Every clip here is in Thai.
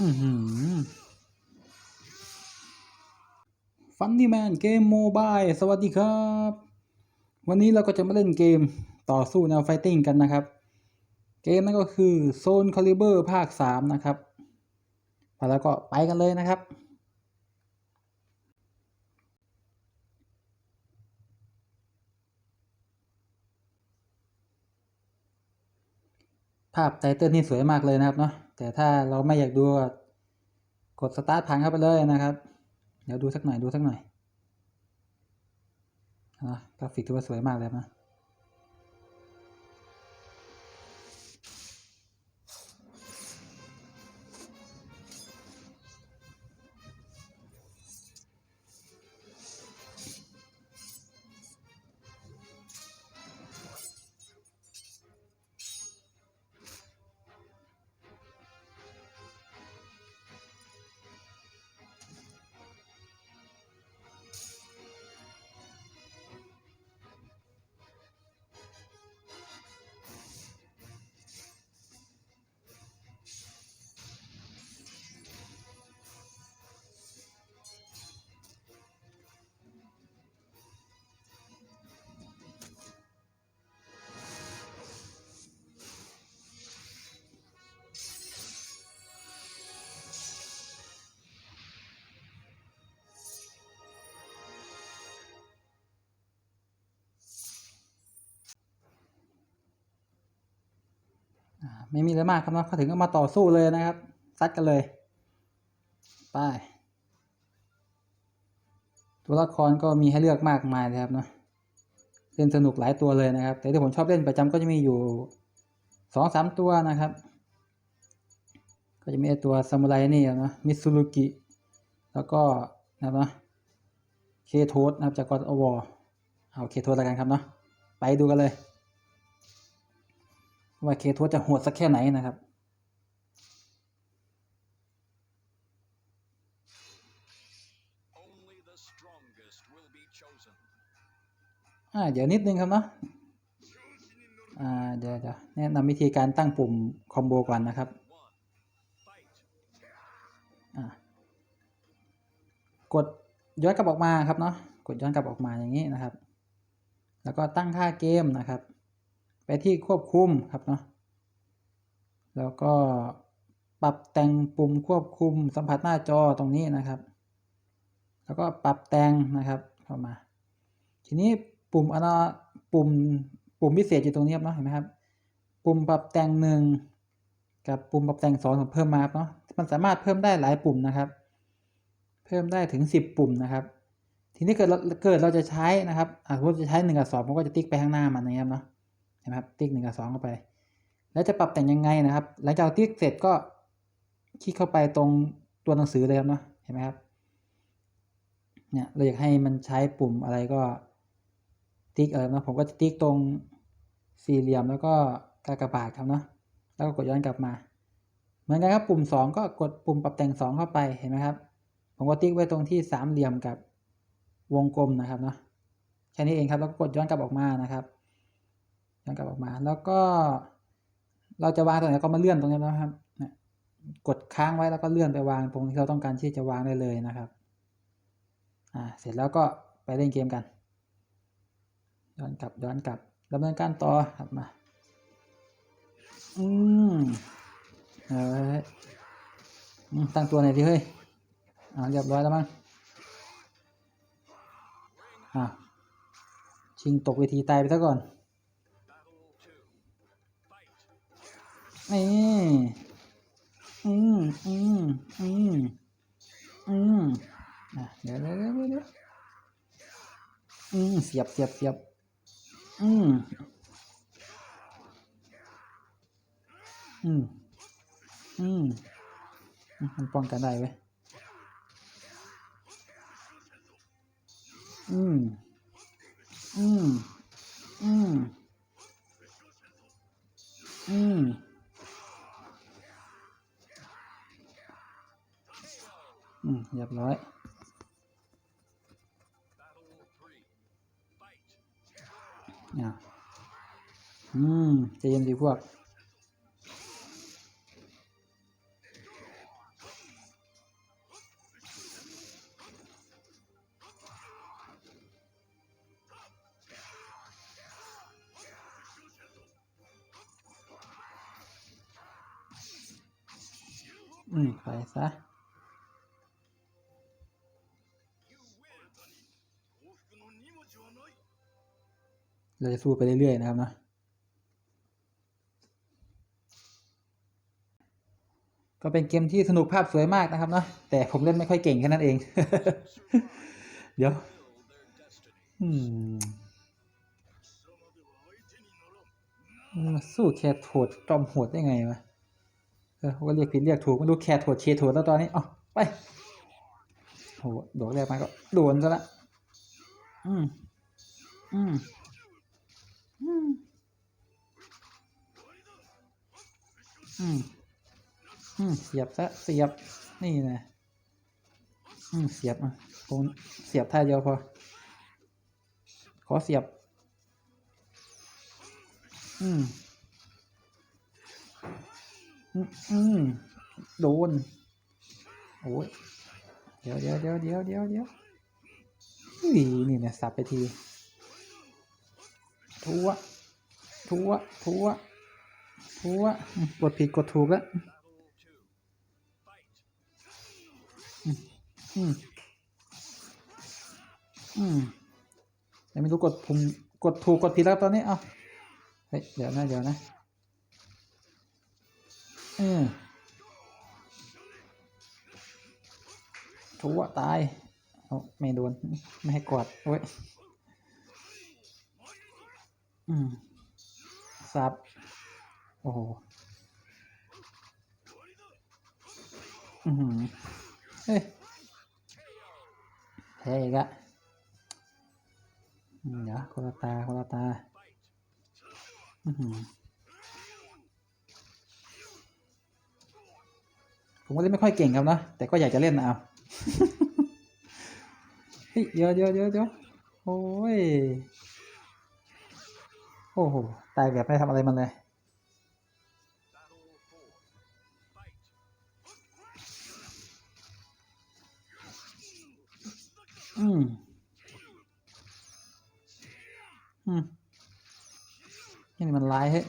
อือหือฟันนี่แมนเกมโมบายสวัสดีครับ วันนี้เราก็จะมาเล่นเกมต่อสู้แนวไฟติ้งกันนะครับ เกมนั้นก็คือโซนคาลิเบอร์ภาค 3 นะครับไปแล้วก็ไปกันเลยนะครับ ภาพไตเติ้ลนี่สวยมากเลยนะครับเนาะ แต่ถ้าเราไม่อยากดูกดสตาร์ทผ่านเข้าไปเลยนะครับ เดี๋ยวดูสักหน่อยดูสักหน่อยนะกราฟิกถือว่าสวยมากเลยนะ ไม่มีอะไรมากครับนะเขาถึงก็มาต่อสู้เลยนะครับซัดกันเลยไปตัวละครก็มีให้เลือกมากมายเลยครับเนาะเล่นสนุกหลายตัวเลยนะครับ แต่ที่ผมชอบเล่นประจำก็จะมีอยู่สองสามตัวนะครับ ก็จะมีตัวซามูไรนี่นะมิซูรุกิแล้วก็นะครับเนาะเคโทสนะครับจากกอดอวอเอาเคโทสแล้วกันครับเนาะไปดูกันเลย ว่าเคทัวจะโหดสักแค่ไหนนะครับ Only the strongest will be chosen. อ่า เดี๋ยวนิดนึงครับเนาะ อ่า เดี๋ยวเดี๋ยวแนะนำวิธีการตั้งปุ่มคอมโบก่อนนะครับ One, fight. อ่ากดย้อนกลับออกมาครับเนาะ กดย้อนกลับออกมาอย่างนี้นะครับ แล้วก็ตั้งค่าเกมนะครับ ไปที่ควบคุมครับเนาะแล้วก็ปรับแต่งปุ่มควบคุมสัมผัสหน้าจอตรงนี้นะครับ แล้วก็ปรับแต่งนะครับเข้ามา ทีนี้ปุ่มอนนาปุ่มปุ่มพิเศษอยู่ตรงนี้ครับเนาะเห็นไหมครับ ปุ่มปรับแต่งหนึ่งกับปุ่มปรับแต่งสองผมเพิ่มมาครับเนาะมันสามารถเพิ่มได้หลายปุ่มนะครับ เพิ่มได้ถึงสิบปุ่มนะครับ ทีนี้เกิดเราเกิดเราจะใช้นะครับอาสมมติจะใช้หนึ่งกับสองผมก็จะติ๊กไปข้างหน้ามันนะครับเนาะ เห็นไหมครับติ๊กหนึ่งกับสองเข้าไป แล้วจะปรับแต่งยังไงนะครับ หลังจากติ๊กเสร็จก็คลิกเข้าไปตรงตัวหนังสือเลยครับเนาะเห็นไหมครับเนี่ยเราอยากให้มันใช้ปุ่มอะไรก็ติ๊กอะไรนะผมก็จะติ๊กตรงสี่เหลี่ยมแล้วก็กากบาทครับเนาะแล้วก็กดย้อนกลับมา เหมือนกันครับปุ่มสองก็กดปุ่มปรับแต่งสองเข้าไปเห็นไหมครับ ผมก็ติ๊กไว้ตรงที่สามเหลี่ยมกับวงกลมนะครับเนาะแค่นี้เองครับแล้วก็กดย้อนกลับออกมานะครับ ย้อนกลับออกมา แล้วก็ เราจะวางตรงไหนก็มาเลื่อนตรงนี้นะครับกดค้างไว้แล้วก็เลื่อนไปวางตรงที่เราต้องการที่จะวางได้เลยนะครับอ่าเสร็จแล้วก็ไปเล่นเกมกัน ย้อนกลับย้อนกลับดำเนินการต่อครับมาอืมเฮ้ยอืมตั้งตัวหน่อยดิเฮ้ยอ่าเรียบร้อยแล้วมั้งอ่าชิงตกเวทีตายไปซะก่อน นี่ อืม อืม อืม อืมอะเดี๋ยวเดี๋ยวเดี๋ยวเดี๋ยวอืม เสียบเสียบเสียบอืม อืม อืม มันป้องกันได้เว้ยอืม อืม อืม อืม อืมเรียบร้อย อ่าอืมใจเย็นดีพวกอืมไปซะ เราจะสู้ไปเรื่อยๆนะครับนะก็เป็นเกมที่สนุกภาพสวยมากนะครับเนาะแต่ผมเล่นไม่ค่อยเก่งแค่นั้นเอง เดี๋ยวสู้แคทโถดจอมโหดได้ไงวะเออเขาก็เรียกผิดเรียกถูกไม่รู้แคทโถดเชโถดแล้วตอนนี้อ๋อไปโหโดดแรกมาก็โดนซะละ อืม อืม อืม อืม อืม เสียบซะ เสียบ นี่นะอืม เสียบอะคงเสียบท่าเดียวพอ ขอเสียบอืมอืม อืม โดน โอ้ย เดี๋ยวเดี๋ยวเดี๋ยวเดี๋ยวเดี๋ยวเดี๋ยว อุ้ยนี่เนี่ยสับไปที ทัวทัวทัวทัวกดผิดกดถูกแล้วอืม อืมยังไม่รู้กดปุ่มกดถูกกดผิดแล้วตอนนี้ เอ้าเฮ้ย เดี๋ยวนะ เดี๋ยวนะเออทัวตาย เอาไม่โดน ไม่ให้กอดโอ้ย อืมซับ โอ้โห อือหือเฮ้ยแพ้อีกอะเดี๋ยวคนละตาคนละตา อือหือผมก็เล่นไม่ค่อยเก่งครับเนะแต่ก็อยากจะเล่นนะเอา ฮ้ยเดี๋ยวเดี๋ยวเดี๋ยวเดี๋ยวโอ้ย โอ้โห ตายแบบไม่ทำอะไรมันเลยอืม อืม นี่มันร้ายเฮ้ย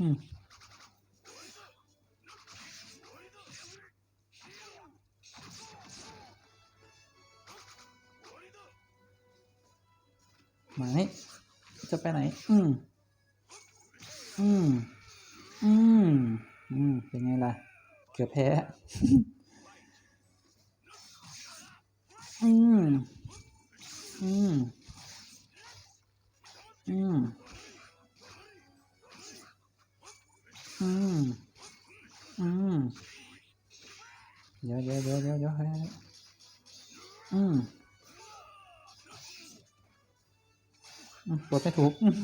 อืม มาจะไปไหน อืม อืม อืม อืม เป็นไงล่ะ เกือบแพ้ อืม อืม อืม อืม อืม เดี๋ยวเดี๋ยวเดี๋ยวเดี๋ยวเดี๋ยวให้อืม กดไม่ถูกอืม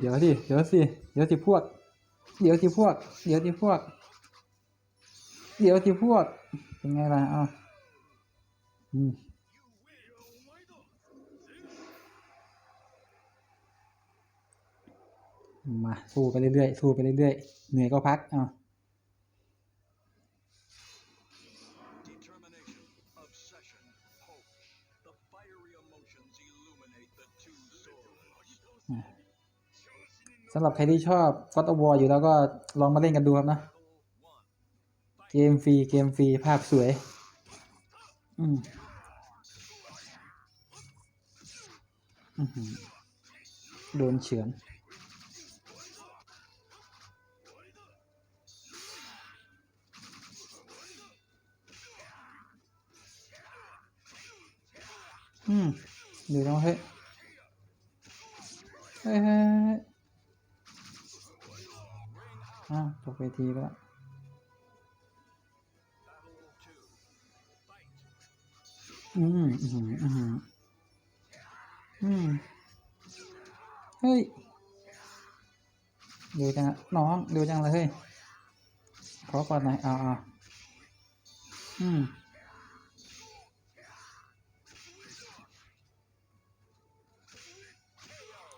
เดี๋ยวดิเดี๋ยวสิเดี๋ยวสิพวก เดี๋ยวสิพวก เดี๋ยวสิพวก เดี๋ยวสิพวก เป็นไงล่ะอ้าวอืมมาสู้ไปเรื่อยๆสู้ไปเรื่อยๆเหนื่อยก็พักเอา สำหรับใครที่ชอบ God of War อยู่แล้วก็ลองมาเล่นกันดูครับนะ เกมฟรีเกมฟรีภาพสวย อืมอื้อโดนเฉือนอืมเดี๋ยวเราเฮ้ยเฮ้ย เวทีไปแล้วอืมอืมอืมอืมเฮ้ยเร็วจังน้องเร็วจังเลยเฮ้ยขอก่อนหน่อยเอาเอาอืม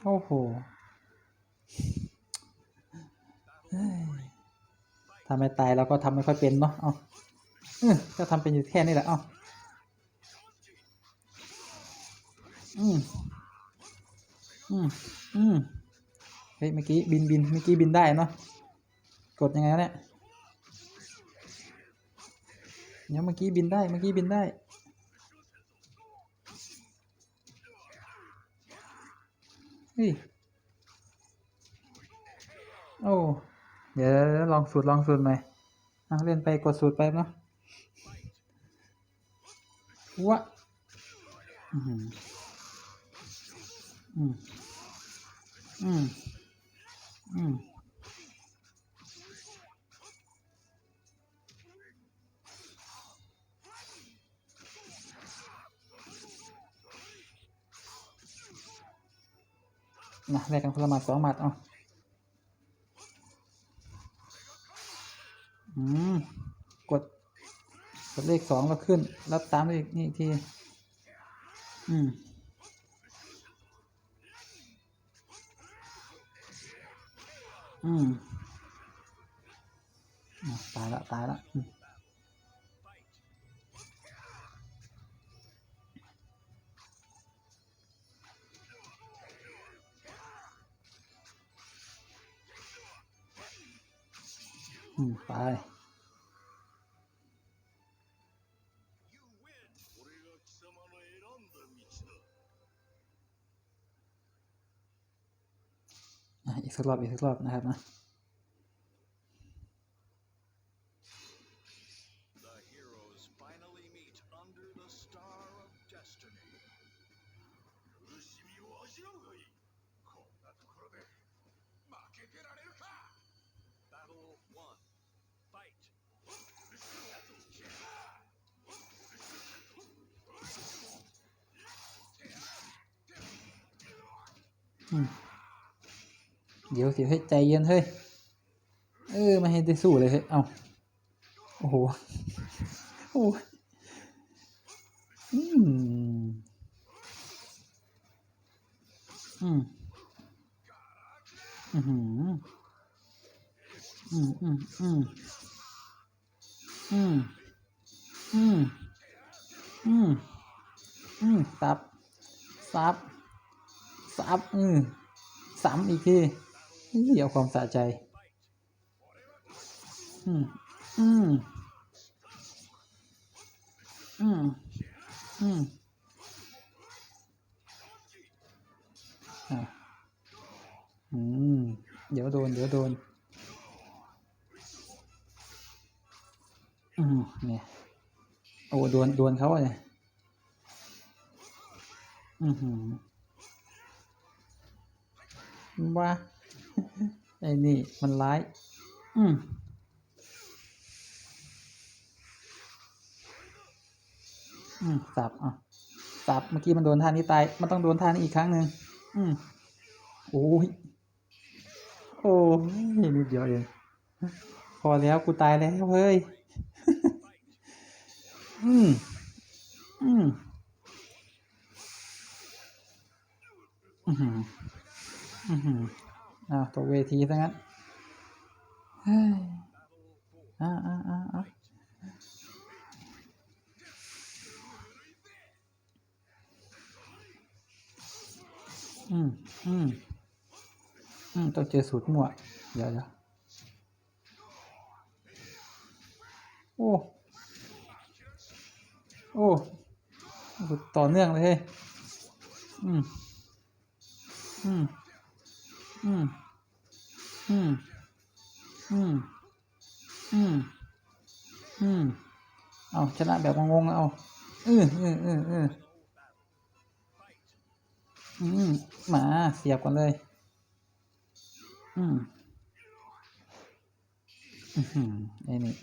โอ้โห ทำไม่ตายเราก็ทำไม่ค่อยเป็นเนาะเอาเออก็ทำเป็นอยู่แค่นี้แหละเอาอืมอืมอืมเฮ้ยเมื่อกี้บินบินเมื่อกี้บินได้เนาะกดยังไงวะเนี่ยเดี๋ยวเมื่อกี้บินได้เมื่อกี้บินได้เฮ้ยโอ้ เดี๋ยวลองสูตรลองสูตรใหม่อะเล่นไปกดสูตรไปเนาะวะอืมอืมอืมอืมนะแลกกันคนละหมัดสองหมัดเอาอืม กด กดเลขสองแล้วขึ้นแล้วตามด้อีกนี่อีกที อืมอืมตายละตายละอืมไป อะอีกสั เดี๋ยวสิเฮ้ยใจเย็นเฮ้ย เออไม่ให้ได้สู้เลยเฮ้ย เอาโอ้โห โอ้ยอืมอืม อืม อืมอืมอืมอืมอืมอืมอืมอืมซับซับซับอืมซ้ำอีกที เดี๋ยวความสะใจ อืม อืม อืม อืมอะอืม เดี๋ยวโดน เดี๋ยวโดน อืม เนี่ย โอ้โดน โดนเขาเนี่ยอือหือว่า ไอ้นี่มันร้าย อืมอืมสับอะสับเมื่อกี้มันโดนท่านี้ตาย มันต้องโดนท่านี้อีกครั้งหนึ่งอืมโอ้ยโอ้ยนิดเดียวเองพอแล้วกูตายแล้วเฮ้ย อืม อืมอือหืออื อ้าวตกเวทีซะงั้นเฮ้ยอ่าอ่าอ่าอ่าอืมอืมอืมต้องเจอสูตรมั่วเดี๋ยวเดี๋ยวโอ้ โอ้โอ้ต่อเนื่องเลยเฮ้ยอืม อืม อืม อืม อืม อืม อืม เอาชนะแบบงงๆเอาเออเออเออเอออืม หมาเสียบกันเลย อืม อือหือไอ้นี่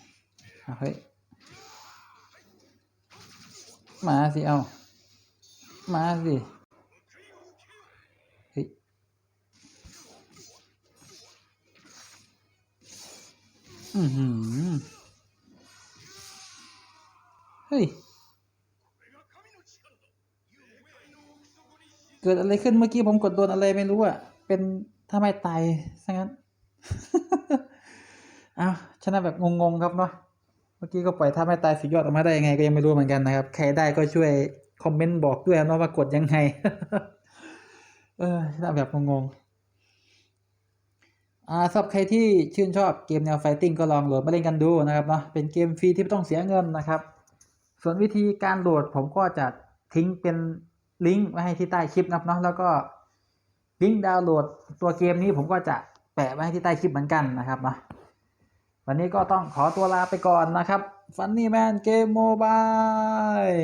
เอาเฮ้ยหมาสิเอาหมาสิ อือหือเฮ้ย เกิดอะไรขึ้นเมื่อกี้ผมกดโดนอะไรไม่รู้อะเป็นถ้าไม่ตายซะงั้นอ้าวชนะแบบงงๆครับเนาะ เมื่อกี้ก็ปล่อยถ้าไม่ตายสุดยอดออกมาได้ยังไงก็ยังไม่รู้เหมือนกันนะครับ ใครได้ก็ช่วยคอมเมนต์บอกด้วยนะว่ากดยังไง เออชนะแบบงงๆ อ่าสำหรับใครที่ชื่นชอบเกมแนวไฟติ้งก็ลองโหลดมาเล่นกันดูนะครับเนาะเป็นเกมฟรีที่ไม่ต้องเสียเงินนะครับ ส่วนวิธีการโหลดผมก็จะทิ้งเป็นลิงก์ไว้ให้ที่ใต้คลิปนะครับเนาะแล้วก็ลิงก์ดาวน์โหลดตัวเกมนี้ผมก็จะแปะไว้ให้ที่ใต้คลิปเหมือนกันนะครับเนาะวันนี้ก็ต้องขอตัวลาไปก่อนนะครับ Funny Man Game Mobile